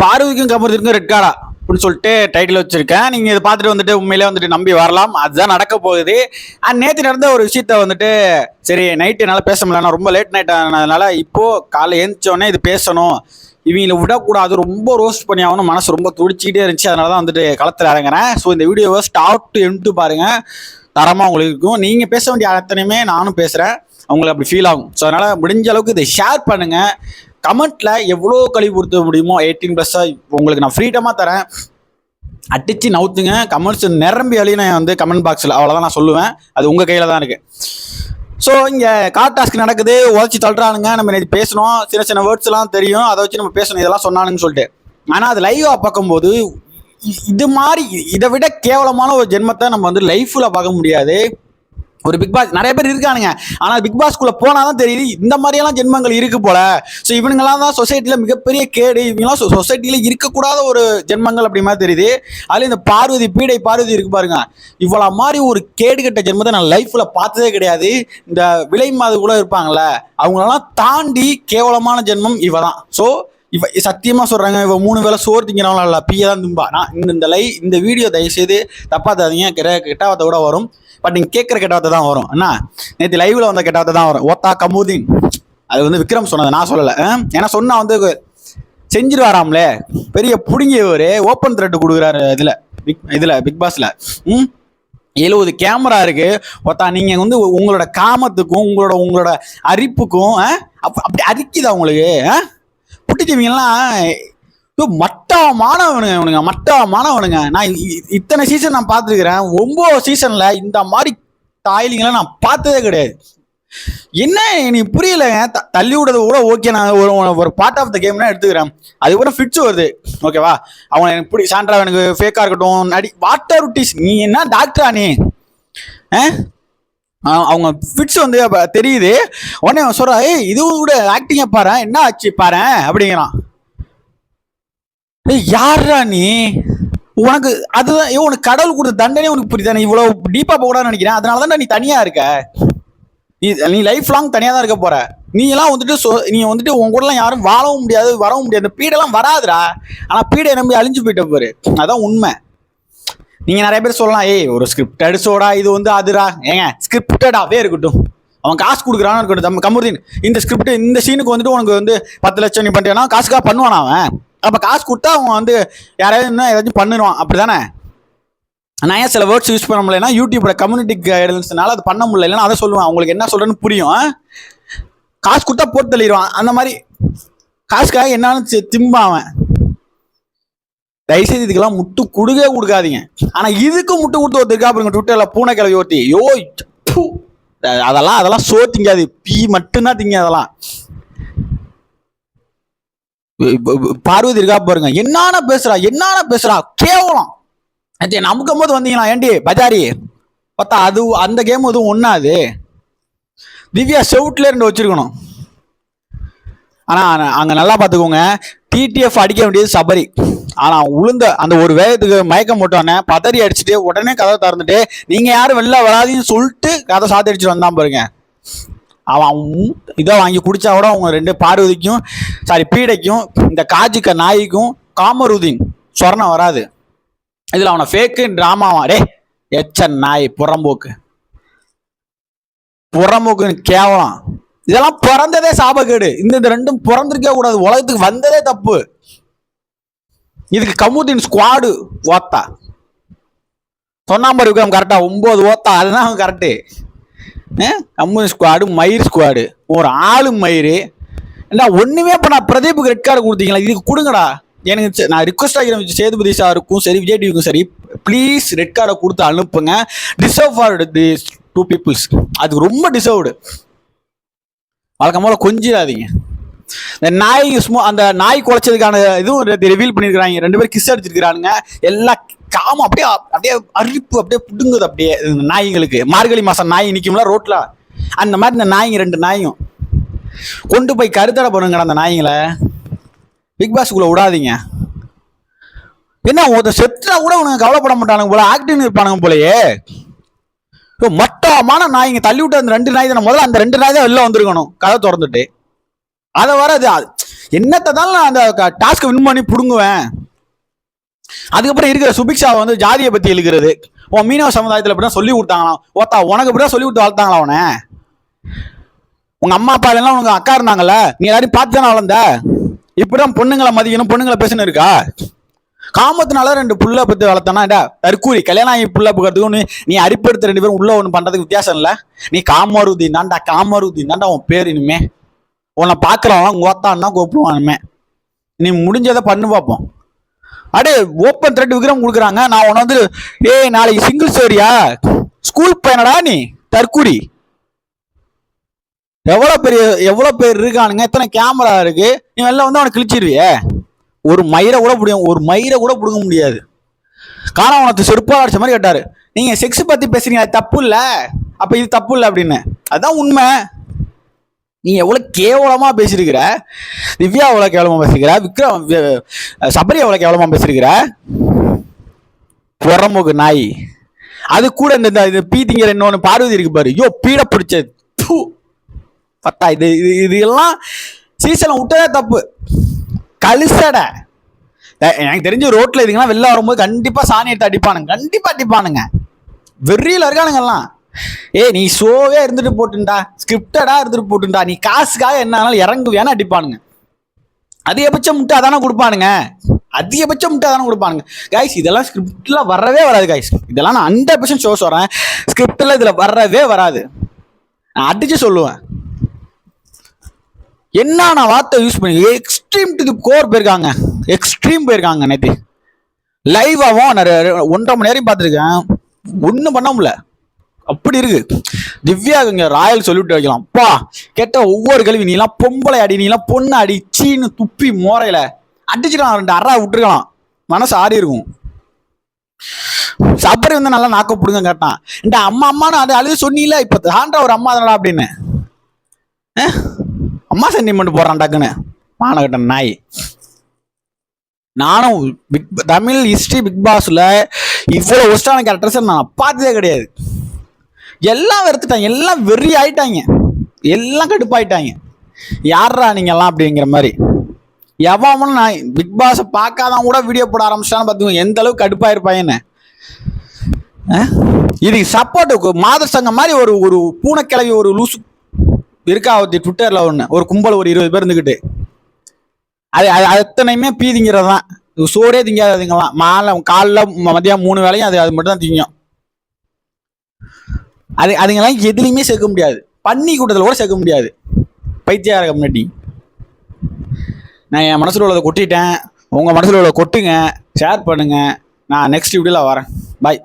பார்வைக்கும் கமருதிக்கும் ரெட் கார்டா அப்படின்னு சொல்லிட்டு டைட்டில் வச்சிருக்கேன். நீங்கள் இதை பார்த்துட்டு வந்துட்டு உண்மையிலே வந்துட்டு நம்பி வரலாம். அதுதான் நடக்க போகுது. அண்ட் நேற்று நடந்த ஒரு விஷயத்த வந்துட்டு சரி நைட்டு என்னால் பேச முடியல. ரொம்ப லேட் நைட் ஆனதுனால இப்போது காலைல எழுந்திரிச்சோடனே இது பேசணும். இவங்களை விடக்கூடாது. ரொம்ப ரோஸ்ட் பண்ணி ஆகணும். மனசு ரொம்ப துடிச்சிக்கிட்டே இருந்துச்சு. அதனால தான் வந்துட்டு களத்தில் இறங்குறேன். ஸோ இந்த வீடியோவை ஸ்டார்ட் டு எண்டு பாருங்கள் தரமாக உங்களுக்கு இருக்கும். நீங்கள் பேச வேண்டிய அத்தனையுமே நானும் பேசுகிறேன் அவங்களுக்கு அப்படி ஃபீல் ஆகும். ஸோ அதனால் முடிஞ்ச அளவுக்கு இதை ஷேர் பண்ணுங்கள் கமெண்ட்டில் எவ்வளோ கழிவு கொடுத்த முடியுமோ எயிட்டீன் ப்ளஸ்ஸாக உங்களுக்கு நான் ஃப்ரீடமாக தரேன். அடிச்சு நவுத்துங்க. கமெண்ட்ஸ் நிரம்பி அழியின நான் வந்து கமெண்ட் பாக்ஸில் அவ்வளோதான் நான் சொல்லுவேன். அது உங்கள் கையில் தான் இருக்குது ஸோ இங்கே கார் டாஸ்க் நடக்குது. உதச்சி தள்ளுறானுங்க. நம்ம இது பேசணும் சின்ன சின்ன வேர்ட்ஸ்லாம் தெரியும். அதை வச்சு நம்ம பேசணும். இதெல்லாம் சொன்னானுன்னு சொல்லிட்டு. ஆனால் அது லைவாக பார்க்கும்போது இது மாதிரி இதை விட கேவலமான ஒரு ஜென்மத்தை நம்ம வந்து லைஃப்பில் பார்க்க முடியாது. ஒரு பிக் பாஸ் நிறைய பேர் இருக்கானுங்க. ஆனால் பிக் பாஸ்க்குள்ளே போனால் தான் தெரியுது இந்த மாதிரியெல்லாம் ஜென்மங்கள் இருக்கு போல. ஸோ இவனுங்களாம் தான் சொசைட்டியில் மிகப்பெரிய கேடு இவங்களாம் சொசைட்டியில் இருக்கக்கூடாத ஒரு ஜென்மங்கள் அப்படி மாதிரி தெரியுது. அதில் இந்த பார்வதி பீடை பார்வதி இருக்கு பாருங்க. இவ்வளோ மாதிரி ஒரு கேடு கட்ட ஜென்மத்தை நான் லைஃப்பில் பார்த்ததே கிடையாது. இந்த விலை மாது கூட இருப்பாங்கள்ல அவங்களெல்லாம் தாண்டி கேவலமான ஜென்மம் இவ தான் ஸோ இவ சத்தியமா சொல்றாங்க இவ மூணு வேளை சோறு திங்கிறவங்களா இல்ல பிய தான் தும்பா. நான் இந்த இந்த லை இந்த வீடியோ தயவுசெய்து தப்பாத்தாதீங்க கெட்ட கெட்டாவத்தை கூட வரும். பட் நீங்க கேட்குற கெட்டாவத்தை தான் வரும். என்ன? நேற்று லைவ்ல வந்த கெட்டாவத்தை தான் வரும். ஓத்தா கமுதீன். அது வந்து விக்ரம் சொன்னது நான் சொல்லலை. ஏன்னா சொன்னா வந்து செஞ்சிருவாராம்லே. பெரிய புடுங்கியவர் ஓப்பன் த்ரெட் கொடுக்குறாரு இதுல. பிக் இதுல பிக் பாஸ்ல ம்? எழுபது கேமரா இருக்கு. ஒத்தா நீங்க வந்து உங்களோட காமத்துக்கும் உங்களோட உங்களோட அரிப்புக்கும் அப்படி அரிக்குதா உங்களுக்கு? அஹ்? புட்டிச்சவங்கெல்லாம் மட்டமானவனுங்க இவனுங்க மட்டமானவனுங்க. நான் இ- இத்தனை சீசன் நான் பார்த்துருக்குறேன். ஒன்பது சீசன்ல இந்த மாதிரி தாயிலிங்களை நான் பார்த்ததே கிடையாது. என்ன எனக்கு புரியலங்க. த- தள்ளி விடுறது கூட ஓகே நான் ஒரு ஒரு பார்ட் ஆஃப் த கேம்னா எடுத்துக்கிறேன். அதுக்கப்புறம் ஃபிட்ஸ் வருது. ஓகேவா அவன் எனக்கு பிடி சாண்ட்ரா எனக்கு ஃபேக்காக இருக்கட்டும். நடி வாட்டர் ருட்டிஸ் நீ என்ன டாக்டரா நீ? அவங்க ஃபிட்ஸ் வந்து அப்போ தெரியுது. உடனே அவன் சொல்றா ஏய் இது கூட ஆக்டிங்கை பாரு என்ன ஆச்சு பாரு? அப்படிங்கிறான். ஏய் யாரா நீ? உனக்கு அதுதான் ஏய், உனக்கு கடவுள் கொடுத்த தண்டனை உனக்கு புரியுதா? நீ இவ்வளோ டீப்பாக போகக்கூடாதுன்னு நினைக்கிறேன். அதனால தான் நீ தனியாக இருக்க. நீ நீ லைஃப் லாங் தனியாக தான் இருக்க போற. நீ எல்லாம் வந்துட்டு சொ- நீ வந்துட்டு உன் கூடலாம் யாரும் வாழவும் முடியாது வரவும் முடியாது. அந்த பீடெல்லாம் வராதுடா. ஆனால் பீடை நம்பி அழிஞ்சு போயிட்ட பாரு. அதான் உண்மை. நீங்க நிறைய பேர் சொல்லலாம் ஏய் ஒரு ஸ்கிரிப்டட் சோடா இது வந்து அதுடா. ஏங்க ஸ்கிரிப்டடாவே இருக்கட்டும். அவன் காசு கொடுக்குறான்னு இருக்கட்டும். நம்ம இந்த ஸ்கிரிப்ட் இந்த சீனுக்கு வந்துட்டு உனக்கு வந்து பத்து லட்சம் நீ பண்ணிட்டேன்னா காசுக்காக பண்ணுவான் அவன்? அப்ப காசு கொடுத்தா அவன் வந்து யாராவது இன்னும் ஏதாச்சும் பண்ணிடுவான் அப்படிதானே நான் ஏன் சில வேர்ட்ஸ் யூஸ் பண்ண முடியலன்னா யூடியூபோட கம்யூனிட்டி கைடன்ஸ்னால அது பண்ண முடியல. இல்லைன்னா அதை சொல்லுவேன். அவங்களுக்கு என்ன சொல்கிறேன்னு புரியும். காசு கொடுத்தா போட்டு தள்ளிடுவான். அந்த மாதிரி காசுக்காக என்னான்னு திம்பான் அவன். தயவுசெய்து இதுக்கெல்லாம் முட்டு கொடுக்கவே கொடுக்காதீங்க. ஆனா இதுக்கு முட்டு கொடுத்து ஒருத்தருக்கா பாருங்க ட்விட்டர்ல பூனை கிளவி ஒருத்தி. யோ அதெல்லாம் அதெல்லாம் சோ திங்காது. பீ மட்டும்தான் திங்க அதெல்லாம். பார்வதி இருக்கா பாருங்க என்னான பேசுறா என்னான பேசுறா கேவலம். நமக்கும் போது வந்தீங்களா ஏண்டி பஜாரி? பார்த்தா அது அந்த கேம் எதுவும் ஒன்றாது திவ்யா செவுட்ல இருந்து வச்சிருக்கணும். ஆனா அங்க நல்லா பாத்துக்கோங்க டிடிஎஃப் அடிக்க வேண்டியது சபரி. ஆனா உளுந்த அந்த ஒரு வேகத்துக்கு மயக்கம் போட்டோன்னே பதறி அடிச்சுட்டு உடனே கதை திறந்துட்டு நீங்க யாரும் வெளில வராதீங்கன்னு சொல்லிட்டு கதை சாத்தி அடிச்சுட்டு வந்தான் பாருங்க. அவன் இதை வாங்கி குடிச்சா கூட அவங்க ரெண்டு பார்வதிக்கும் சாரி பீடைக்கும் இந்த காஜிக்க நாய்க்கும் காமருதீன் சொர்ணம் வராது. இதுல அவனை ஃபேக்கு டிராமாவா டே எச்ச நாய் புறம்போக்கு. புறம்போக்குன்னு கேவலம். இதெல்லாம் பிறந்ததே சாபக்கேடு இந்த இந்த ரெண்டும் பிறந்திருக்கே கூடாது. உலகத்துக்கு வந்ததே தப்பு. இதுக்கு கமுதின் ஸ்குவாடு ஓத்தா. சொன்னாம்பர் விக்ரம் கரெக்டா ஒன்பது ஓத்தா. அதுதான் கரெக்டு கமுதீன் ஸ்குவாடு மயிர் ஸ்குவாடு ஒரு ஆளு மயிர். என்ன ஒன்றுமே இப்போ நான் பிரதீப்புக்கு ரெட் கார்டு கொடுத்தீங்களா? இதுக்கு கொடுங்கடா. எனக்கு நான் ரிக்வஸ்ட் ஆகிறேன் சேதுபதி சாருக்கும் சரி விஜய் டிவிக்கும் சரி ப்ளீஸ் ரெட் கார்டை கொடுத்து அனுப்புங்க. Deserve for the two peoples அது ரொம்ப டிசர்வ்டு வழக்கம் போல் கொஞ்சிடாதீங்க. இந்த நாய் ஸ்மோ அந்த நாய் குலைச்சதுக்கான இதுவும் ரிவீல் பண்ணியிருக்கிறாங்க. ரெண்டு பேரும் கிஸ் அடிச்சிருக்கிறானுங்க. எல்லாம் காமம் அப்படியே அப்படியே அரிப்பு அப்படியே புடுங்குது அப்படியே இந்த மார்கழி மாசம் நாய் நிற்கும்ல ரோட்ல. அந்த மாதிரி இந்த நாய்ங்க ரெண்டு நாயும். கொண்டு போய் கருத்தடை பண்ணுங்க அந்த நாய்ங்களை. பிக் பாஸ்க்குள்ள விடாதீங்க. என்ன ஒருத்தர் செத்துனா கூட உனக்கு கவலைப்பட மாட்டானுங்க போல ஆக்டிங் இருப்பானுங்க போலயே. ஐயோ, மட்டமான நாய்ங்க தள்ளி விட்டு அந்த ரெண்டு நாய் தானே. முதல்ல அந்த ரெண்டு நாய் தான் வெளில வந்திருக்கணும். கதை திறந்துட்டு. அதை வராது என்னத்தை தான் நான் அந்த டாஸ்க்கை வின் பண்ணி பிடுங்குவேன்? அதுக்கப்புறம் இருக்கிற சுபிக்ஷாவை வந்து ஜாதியை பத்தி எழுகிறது உன் மீனவ சமுதாயத்தில் இப்படிதான் சொல்லி கொடுத்தாங்களாம். ஓத்தா உனக்கு இப்படிதான் சொல்லி கொடுத்து வளர்த்தாங்களா அவனை உங்க அம்மா அப்பா எல்லாம் உனக்கு அக்கா இருந்தாங்கல்ல? நீ எல்லாரையும் பார்த்து தானே வளர்ந்த? இப்படிதான் பொண்ணுங்களை மதிக்கணும் பொண்ணுங்களை பேசணும் இருக்கா? காமத்தினால ரெண்டு புள்ள பத்து வளர்த்தனா தற்கூரி கல்யாணம் ஆகி புள்ள பக்கிறதுக்கும் நீ நீ அரிப்படுத்த ரெண்டு பேரும் உள்ள ஒன்று பண்றதுக்கு வித்தியாசம் இல்ல? நீ காமருதி தான்டா காமருதி தான்டா உன் பேர் இனிமே. உன்னை பார்க்குறவன் கோத்தான்னா ஓத்தான்னா நீ முடிஞ்சதை பண்ணு பார்ப்போம் அடே ஓப்பன் த்ரெட் விக்ரம் கொடுக்குறாங்க. நான் உன்னை வந்து ஏய் நாளைக்கு சிங்கிள் ஸ்டோரியா ஸ்கூல் பையனடா நீ? தற்கூரி எவ்வளோ பெரிய எவ்வளோ பேர் இருக்கானுங்க? எத்தனை கேமரா இருக்கு. நீ வெளில வந்து அவனை கிழிச்சிருவியே. ஒரு மயிரை கூட பிடிக்கும் ஒரு மயிரை கூட பிடுங்க முடியாது. காரணம் உனக்கு செருப்பாக அடிச்ச மாதிரி கேட்டார். நீங்கள் செக்ஸ் பற்றி பேசுறீங்க அது தப்பு இல்லை. அப்போ இது தப்பு இல்லை அப்படின்னு. அதுதான் உண்மை. நீ எவ்வளோ கேவலமாக பேசியிருக்கிற? திவ்யா எவ்வளோ கேவலமாக பேசியிருக்கிற? விக்ரம் சபரி எவ்வளோ கேவலமாக பேசியிருக்கிற? புறமுக நாய். அது கூட இந்த இந்த- இது பீ இன்னொன்று பார்வதி இருக்கு பாரு. ஐயோ பீட பிடிச்சது. தூ. பத்தா இது இது இது எல்லாம் சீசனை விட்டதே தப்பு. கலிசடை எனக்கு தெரிஞ்ச ரோட்டில் இதுங்கெல்லாம் வெளில வரும்போது கண்டிப்பாக சாணி எடுத்து அடிப்பானுங்க. கண்டிப்பாக அடிப்பானுங்க. வெறியில் இருக்கானுங்க ஏ ஏய் நீ ஷோவே இருந்துட்டு போட்டுண்டா. ஸ்கிரிப்டடா இருந்துட்டு போட்டுண்டா. நீ காசுக்காக என்ன ஆனாலும் இறங்கு வேணா அடிப்பானுங்க. அதிகபட்சம் முட்டை அதானே கொடுப்பானுங்க. அதிகபட்சம் முட்டை அதானே கொடுப்பானுங்க. கைஸ் இதெல்லாம் ஸ்கிரிப்டில் வரவே வராது கைஸ் இதெல்லாம் நான் ஹண்ட்ரட் பர்சன்ட் ஷோ சொல்கிறேன் ஸ்கிரிப்டில் இதில் வரவே வராது. நான் அடித்து சொல்லுவேன். என்னென்ன வார்த்தை யூஸ் பண்ணி எக்ஸ்ட்ரீம் டு தி கோர் போயிருக்காங்க. எக்ஸ்ட்ரீம் போயிருக்காங்க நேற்று லைவாகவும் நான் ஒன்றரை மணி நேரம் பார்த்துருக்கேன். ஒன்றும் பண்ண முடியல. அப்படி இருக்கு. திவ்யா இங்க ராயல் சொல்லிட்டு வைக்கலாம். அப்பா கேட்ட ஒவ்வொரு கேள்வி நீலாம் பொம்பளை அடி நீலாம் பொண்ணு அடி சீனு துப்பி மோரையில. அடிச்சுக்கலாம் ரெண்டு அறா விட்டுருக்கலாம். மனசு ஆறி இருக்கும். சபரி வந்து நல்லா நாக்க பிடுங்க கேட்டான். இந்த அம்மா அம்மான்னு அது அழுது சொன்னீல இப்ப தாண்டா ஒரு அம்மா தானடா அப்படின்னு. அம்மா சென்டிமெண்ட் போடுறான் டக்குன்னு. மானகட்ட நாய். நானும் பிக் தமிழ் ஹிஸ்டரி பிக் பாஸ்ல இவ்வளோ ஒஸ்டான கேரக்டர்ஸ் நான் பார்த்ததே கிடையாது. எல்லாம் வெறுத்துட்டாங்க. எல்லாம் வெறி ஆயிட்டாங்க. எல்லாம் கடுப்பாயிட்டாங்க. யாரா நீங்கெல்லாம் அப்படிங்கிற மாதிரி. எவனும் நான் பிக் பாஸை பார்க்காதான் கூட வீடியோ போட ஆரம்பிச்சிட்டான்னு பார்த்துக்கோங்க எந்த அளவுக்கு கடுப்பாயிருப்பாங்கன்னு இதுக்கு சப்போர்ட்டு மாத சங்கம் மாதிரி ஒரு ஒரு பூனைக்கிழவி ஒரு லூசு இருக்கா ஒருத்தி ட்விட்டரில் ஒன்று ஒரு கும்பல் ஒரு இருபது பேர் இருந்துக்கிட்டு அது அது அத்தனையுமே பீ திங்கிறது தான் சோறே திங்காததுங்கலாம் மாலை காலைல மதியம் மூணு வேளையும் அது அது மட்டும் தான் திங்கும். அது அதுங்கெல்லாம் எதுலையுமே சேர்க்க முடியாது. பன்னி கூட்டத்தில் கூட சேர்க்க முடியாது. பைத்தியார கம்யூனிட்டி நான் என் மனசில் உள்ளதை கொட்டிட்டேன். உங்கள் மனசில் உள்ளதை கொட்டுங்க. ஷேர் பண்ணுங்கள் நான் நெக்ஸ்ட் வீடியோவில் வரேன். பாய்